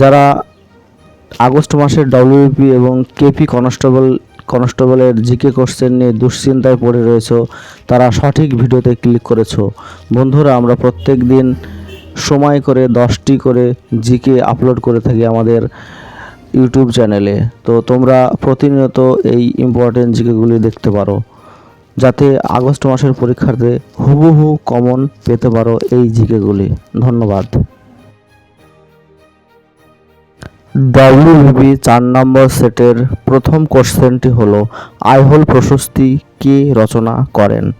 যারা আগস্ট মাসের ডব্লিউপি এবং কেপি কনস্টেবল কনস্টেবলের জিকে কোশ্চেন নিয়ে দুশ্চিন্তায় পড়ে রয়েছো, তারা সঠিক ভিডিওতে ক্লিক করেছ। বন্ধুরা, আমরা প্রত্যেক দিন সময় করে দশটি করে জিকে আপলোড করে থাকি আমাদের ইউটিউব চ্যানেলে তো তোমরা প্রতিনিয়ত এই ইম্পর্টেন্ট জিকেগুলি দেখতে পারো, যাতে আগস্ট মাসের পরীক্ষাতে হুবহু কমন পেতে পারো এই জিকেগুলি ধন্যবাদ। ডাব্লিউবিবি চার নম্বর সেটের প্রথম কোশ্চেনটি হলো আইহোল প্রশস্তি কে রচনা করেন?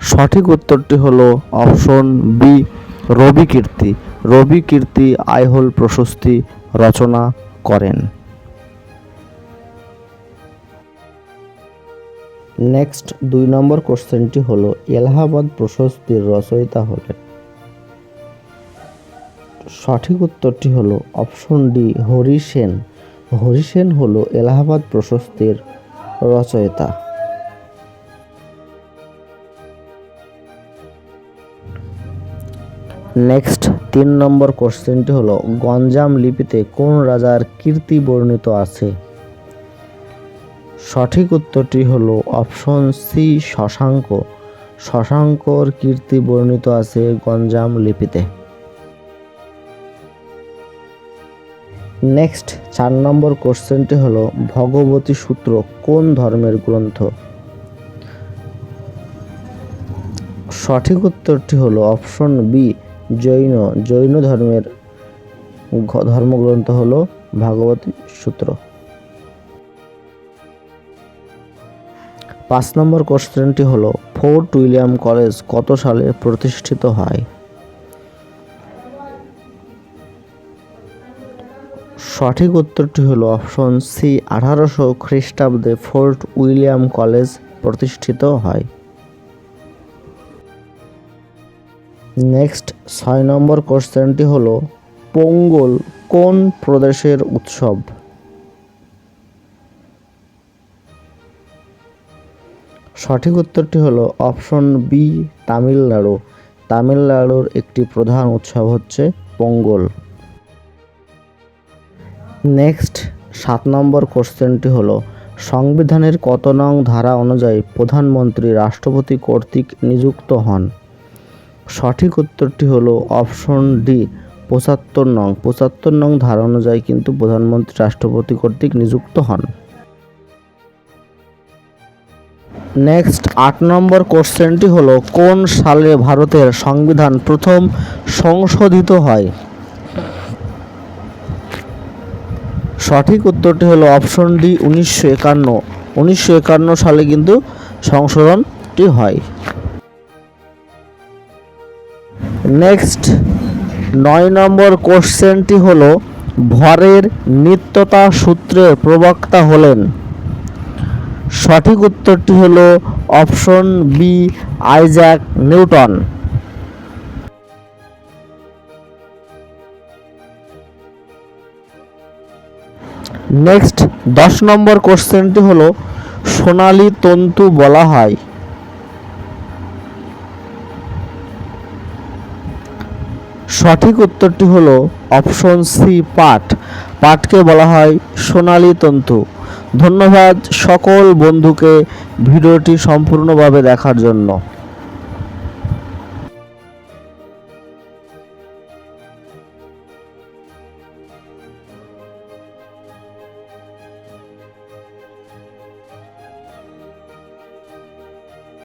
সঠিক উত্তরটি হলো অপশন বি, রবি কীর্তি। রবি কীর্তি আইহোল প্রশস্তি রচনা করেন। নেক্সট দুই নম্বর কোশ্চেনটি হলো, এলাহাবাদ প্রশস্তির রচয়িতা হলেন। সঠিক উত্তরটি হলো অপশন ডি হরি সেন হরি সেন হলো এলাহাবাদ প্রশস্তির রচয়িতা। নেক্সট, তিন নম্বর কোশ্চেনটি হলো গঞ্জাম লিপিতে কোন রাজার কীর্তি বর্ণিত আছে? সঠিক উত্তরটি হলো অপশন সি শশাঙ্ক। শশাঙ্কর কীর্তি বর্ণিত আছে গঞ্জাম লিপিতে। নেক্সট চার নম্বর কোশ্চেনটি হলো ভগবতী সূত্র কোন ধর্মের গ্রন্থ? সঠিক উত্তরটি হলো অপশন বি জৈন। জৈন ধর্মের ধর্মগ্রন্থ হলো ভাগবতী সূত্র। পাঁচ নম্বর কোশ্চেনটি হলো ফোর্ট উইলিয়াম কলেজ কত সালে প্রতিষ্ঠিত হয়? সঠিক উত্তরটি হলো অপশন সি, আঠারোশো খ্রিস্টাব্দে ফোর্ট উইলিয়াম কলেজ প্রতিষ্ঠিত হয়। নেক্সট, ছয় নম্বর কোশ্চেনটি হলো, পোঙ্গল কোন প্রদেশের উৎসব? সঠিক উত্তরটি হলো অপশন বি, তামিলনাড়ু। তামিলনাড়ুর একটি প্রধান উৎসব হচ্ছে পোঙ্গল। নেক্সট সাত নম্বর কোশ্চেনটি হলো, সংবিধানের কত নং ধারা অনুযায়ী প্রধানমন্ত্রী রাষ্ট্রপতি কর্তৃক নিযুক্ত হন? সঠিক উত্তরটি হলো অপশন ডি, পঁচাত্তর নং। পঁচাত্তর নং ধারা অনুযায়ী কিন্তু প্রধানমন্ত্রী রাষ্ট্রপতি কর্তৃক নিযুক্ত হন। নেক্সট আট নম্বর কোশ্চেনটি হলো, কোন সালে ভারতের সংবিধান প্রথম সংশোধিত হয়? সঠিক উত্তরটি হলো অপশন ডি উনিশশো একান্ন। উনিশশো একান্ন সালে কিন্তু সংশোধনটি হয়। নেক্সট, নয় নম্বর কোশ্চেনটি হলো, ভরের নিত্যতা সূত্রের প্রবক্তা হলেন। সঠিক উত্তরটি হলো option B Isaac Newton. Next দশ নম্বর কোশ্চেনটি হলো, সোনালী তন্তু বলা হয়। সঠিক উত্তরটি হলো অপশন সি পাট। পাটকে বলা হয় সোনালী তন্তু। ধন্যবাদ সকল বন্ধুকে ভিডিওটি সম্পূর্ণভাবে দেখার জন্য।